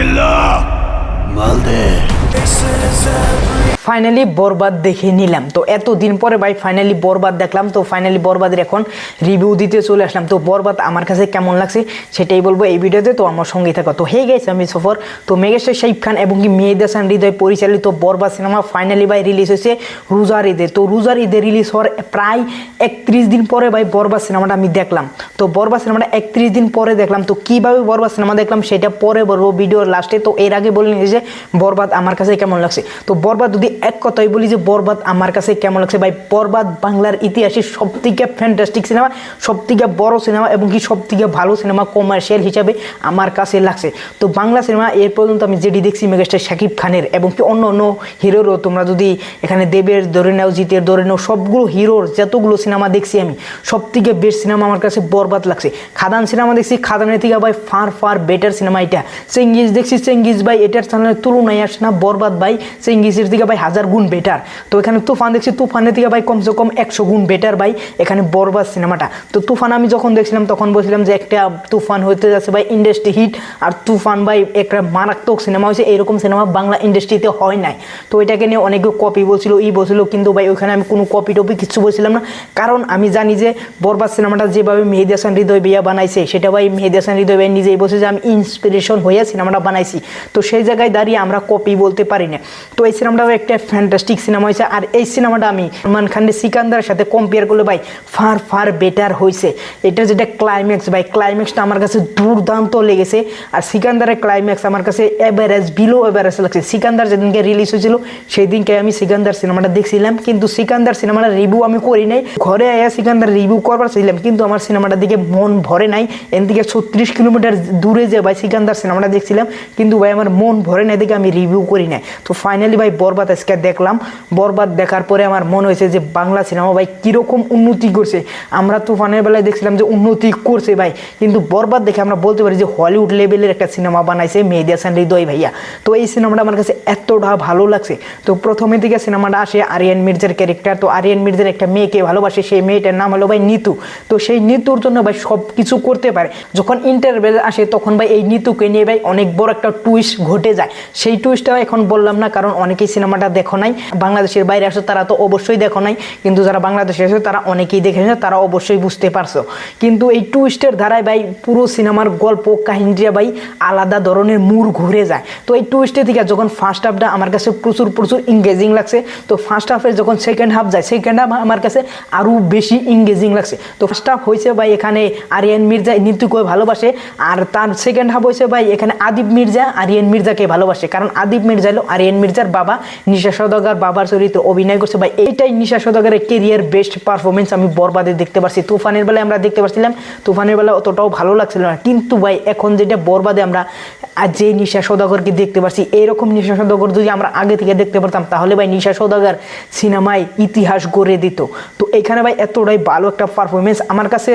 killer! Mulder. Finally বরবাদ দেখে নিলাম। তো এতদিন পরে ভাই ফাইনালি বরবাদ দেখলাম। তো ফাইনালি বরবাদের এখন রিভিউ দিতে চলে আসলাম। তো বরবাদ আমার কাছে কেমন লাগছে সেটাই বলব এই ভিডিওতে। তো আমার সঙ্গেই থাকো। তো হে গেছে আমি সফর। তো মেঘেশ্বর শাহিব খান এবং কি মেহেদ হাসান হৃদয় পরিচালিত বরবাদ সিনেমা ফাইনালি ভাই রিলিজ হয়েছে রোজার ঈদে তো রোজার ঈদে রিলিজ হওয়ার প্রায় একত্রিশ দিন পরে ভাই বরবাদ সিনেমাটা আমি দেখলাম। তো বরবাদ সিনেমাটা একত্রিশ দিন পরে দেখলাম। তো কীভাবে বরবাদ সিনেমা দেখলাম সেটা পরে বলব ভিডিওর লাস্টে তো এর আগে বলে নিয়েছি বরবাদ আমার কাছে কেমন লাগছে। তো বরবাদ যদি এক কথাই বলি যে বরবাদ আমার কাছে কেমন লাগছে ভাই? বরবাদ বাংলার ইতিহাসে সব থেকে ফ্যান্টাস্টিক সিনেমা সব থেকে বড় সিনেমা এবং কি সব থেকে ভালো সিনেমা কমার্শিয়াল হিসাবে আমার কাছে লাগছে। তো বাংলা সিনেমা এর পর্যন্ত আমি যেটি দেখছি মেগাস্টার শাকিব খানের এবং কি অন্য অন্য হিরোরও, তোমরা যদি এখানে দেবের ধরে নাও, জিতের ধরে নাও, সবগুলো হিরোর যতগুলো সিনেমা দেখছি আমি সব থেকে বেস্ট সিনেমা আমার কাছে বরবাদ লাগছে। খাদান সিনেমা দেখছি, খাদানের থেকে ভাই ফার ফার বেটার সিনেমা এটা। চেঙ্গিজ দেখছি, চেঙ্গিজ ভাই, এটার তুলনায় আসে না, বরবাদ ভাই। চেঙ্গিজের দিকে ভাই হাজার গুণ বেটার তো এখানে তুফান দেখছি, তুফানের থেকে ভাই কমসে কম একশো গুণ বেটার ভাই এখানে বরবাদ সিনেমাটা। তো তুফান আমি যখন দেখছিলাম, তখন বলছিলাম যে একটা তুফান হতে যাচ্ছে ভাই ইন্ডাস্ট্রি হিট আর তুফান ভাই একটা মারাত্মক সিনেমা হয়েছে। এরকম সিনেমা বাংলা ইন্ডাস্ট্রিতে হয় নাই। তো এটাকে নিয়ে অনেকে কপি বলছিল, ই বলছিল, কিন্তু ভাই ওইখানে আমি কোনো কপি টপি কিছু বলছিলাম না। কারণ আমি জানি যে বরবাদ সিনেমাটা যেভাবে মেহেদি হাসান, হৃদয় বিয়া বানাইছে, সেটা ভাই মেহেদি হাসান, হৃদয় ভাই নিজেই বলছে যে আমি ইন্সপিরেশন হয়ে সিনেমাটা বানাইছি। তো সেই জায়গায় দাঁড়িয়ে আমরা কপি বলতে পারি না। তো এই সিনেমাটাও একটা ফ্যান্টাস্টিক সিনেমা হয়েছে আর এই সিনেমাটা আমি সলমান খানের সিকান্দারের সাথে কম্পেয়ার করলে ভাই ফার ফার বেটার হয়েছে এটা যেটা ক্লাইম্যাক্স ভাই ক্লাইম্যাক্সটা আমার কাছে দুর্দান্ত লেগেছে, আর সিকান্দারের ক্লাইম্যাক্স আমার কাছে এভারেজ বিলো এভারেজ লাগছে। সিকান্দার যেদিনকে রিলিজ হয়েছিল সেই দিনকে আমি সিকান্দার সিনেমাটা দেখছিলাম, কিন্তু সিকান্দার সিনেমাটা রিভিউ আমি করি নাই। ঘরে আয়া সিকান্দার রিভিউ করবার ছিলাম কিন্তু আমার সিনেমাটার দিকে মন ভরে নাই। এন থেকে ছত্রিশ কিলোমিটার দূরে যে ভাই সিকান্দার সিনেমাটা দেখছিলাম, কিন্তু ভাই আমার মন ভরে নাই দেখে আমি রিভিউ করি নাই। তো ফাইনালি ভাই বরবাদ আজকে দেখলাম, বরবাদ দেখার পরে আমার মনে হয়েছে যে বাংলা সিনেমা ভাই কীরকম উন্নতি করছে। আমরা তুফানের বেলায় দেখছিলাম যে উন্নতি করছে ভাই, কিন্তু বরবাদ দেখে আমরা বলতে পারি যে হলিউড লেভেলের একটা সিনেমা বানাইছে মেহেদি হাসান, হৃদয় ভাইয়া। তো এই সিনেমাটা আমার কাছে এতটা ভালো লাগছে। তো প্রথমে দিকে সিনেমাটা আসে আরিয়ান মির্জার ক্যারেক্টার তো আরিয়ান মির্জার একটা মেয়েকে ভালোবাসে, সেই মেয়েটার নাম হলো ভাই নিতু। তো সেই নিতুর জন্য ভাই সব কিছু করতে পারে। যখন ইন্টারভেল আসে, তখন ভাই এই নিতুকে নিয়ে ভাই অনেক বড় একটা টুইস্ট ঘটে যায়। সেই টুইস্টটা এখন বললাম না, কারণ অনেকেই সিনেমাটা দেখো নাই, বাংলাদেশের বাইরে আসো, তারা তো অবশ্যই দেখো নাই। কিন্তু যারা বাংলাদেশে আসে, তারা অনেকেই দেখেছে তারা অবশ্যই বুঝতে পারছ। কিন্তু এই টুইস্টের ধারায় ভাই, পুরো সিনেমার গল্প কাহিনীটা ভাই, আলাদা ধরনের মূর ঘুরে যায়। তো এই টুইস্টের থেকে যখন ফার্স্ট হাফটা আমার কাছে প্রচুর প্রচুর ইংগেজিং লাগছে, তো ফার্স্ট হাফের যখন সেকেন্ড হাফ যায় সেকেন্ড হাফ আমার কাছে আরও বেশি ইংগেজিং লাগছে। তো ফার্স্ট হাফ হয়েছে ভাই, এখানে আরিয়ান মির্জা, নিতুকে ভালোবাসে, আর তার সেকেন্ড হাফ হয়েছে ভাই, এখানে আদিব মির্জা, আরিয়ান মির্জাকে ভালোবাসে। কারণ আদিব মির্জা হলো আরিয়ান মির্জার বাবা নিশা সদাগার বাবার চরিত্র অভিনয় করছে ভাই, এইটাই নিশা সদাগারের কেরিয়ার বেস্ট পারফরমেন্স আমি বরবাদে দেখতে পারছি। তুফানের বেলায় আমরা দেখতে পারছিলাম, তুফানের বেলা অতটাও ভালো লাগছিল না। কিন্তু ভাই, এখন যেটা বরবাদে আমরা যে নিশা সদাগরকে দেখতে পারছি এইরকম নিশা সদাগর যদি আমরা আগে থেকে দেখতে পারতাম, তাহলে ভাই নিশা সদাগর সিনেমায় ইতিহাস গড়ে দিত। তো এখানে ভাই এতটাই ভালো একটা পারফরমেন্স আমার কাছে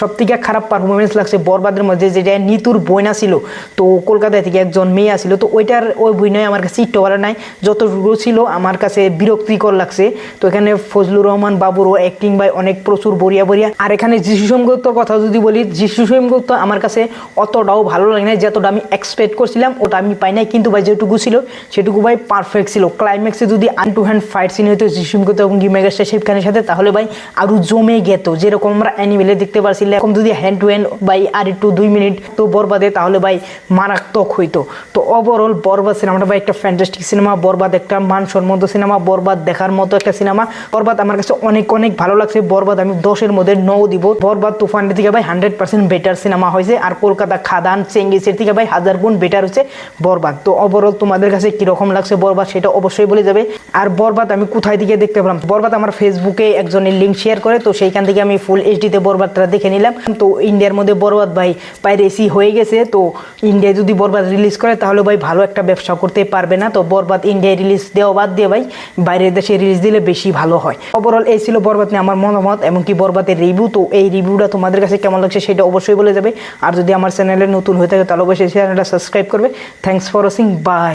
সব থেকে খারাপ পারফরমেন্স লাগছে বরবাদের মধ্যে, যেটা নিতুর বইনা ছিল। তো কলকাতা থেকে একজন মেয়ে আসছিল তো ওইটার ওই বইনায় আমার কাছে ইট্টো ভালো নাই। যতটুকু ছিল, আমার কাছে বিরক্তিকর লাগছে। তো এখানে ফজলুর রহমান বাবুরও অ্যাক্টিং ভাই অনেক প্রচুর বরিয়া বরিয়া আর এখানে যিশু সমগত কথা যদি বলি, যিশু সমগত আমার কাছে অতটাও ভালো লাগে না যতটা আমি এক্সপেক্ট করছিলাম, ওটা আমি পাই নাই। কিন্তু ভাই যেটুকু ছিল, সেটুকু ভাই পারফেক্ট ছিল। ক্লাইম্যাক্সে যদি আন টু হ্যান্ড ফাইট সিন হতো যিশু সমগত এবং মেগাস্টার শেফ খানের সাথে, তাহলে ভাই আরও জমে গেত। যেরকম আমরা অ্যানিমেলে দেখতে পারছিলাম এরকম যদি হ্যান্ড টু হ্যান্ড বাই আর একটু দুই মিনিট তো বরবাদে, তাহলে ভাই মারাত্মক হইতো। তো ওভারঅল বরবাদ সিনেমাটা ভাই একটা ফ্যান্টাস্টিক সিনেমা বরবাদ একটা মানসম্মত সিনেমা, বরবাদ দেখার মতো একটা সিনেমা। বরবাদ আমার কাছে অনেক অনেক ভালো লাগছে। বরবাদ আমি দশের মধ্যে নৌ দিব। বরবাদ তুফানের থেকে ভাই হান্ড্রেড পার্সেন্ট বেটার সিনেমা হয়েছে। আর কলকাতা খাদান চেঙ্গিসের থেকে ভাই হাজার গুণ বেটার হচ্ছে বরবাদ। তো ওভারঅল তোমাদের কাছে কীরকম লাগছে বরবাদ সেটা অবশ্যই বলে যাবে। আর বরবাদ আমি কোথায় দিকে দেখতে পেলাম? বরবাদ আমার ফেসবুকে একজনের লিঙ্ক শেয়ার করে, তো সেইখান থেকে আমি ফুল এইচডিতে বরবাদটা দেখে নিলাম। তো ইন্ডিয়ার মধ্যে বরবাদ ভাই পাইরেসি হয়ে গেছে। তো ইন্ডিয়ায় যদি বরবাদ রিলিজ করে, তাহলে ভাই ভালো একটা ব্যবসা করতে পারবে না। তো বরবাদ ইন্ডিয়ায় রিলিজ দেওয়া বাদ দিয়ে ভাই, বাইরের দেশে রিলিজ দিলে বেশি ভালো হয়। ওভারঅল এই ছিল বরবাদ নিয়ে আমার মতামত, এমনকি বরবাদের রিভিউ তো এই রিভিউটা তোমাদের কাছে কেমন লাগছে সেটা অবশ্যই বলে যাবে। আর যদি আমার চ্যানেলে নতুন হয়ে থাকে, তাহলে অবশ্যই চ্যানেলটা সাবস্ক্রাইব করবে। Thanks for watching by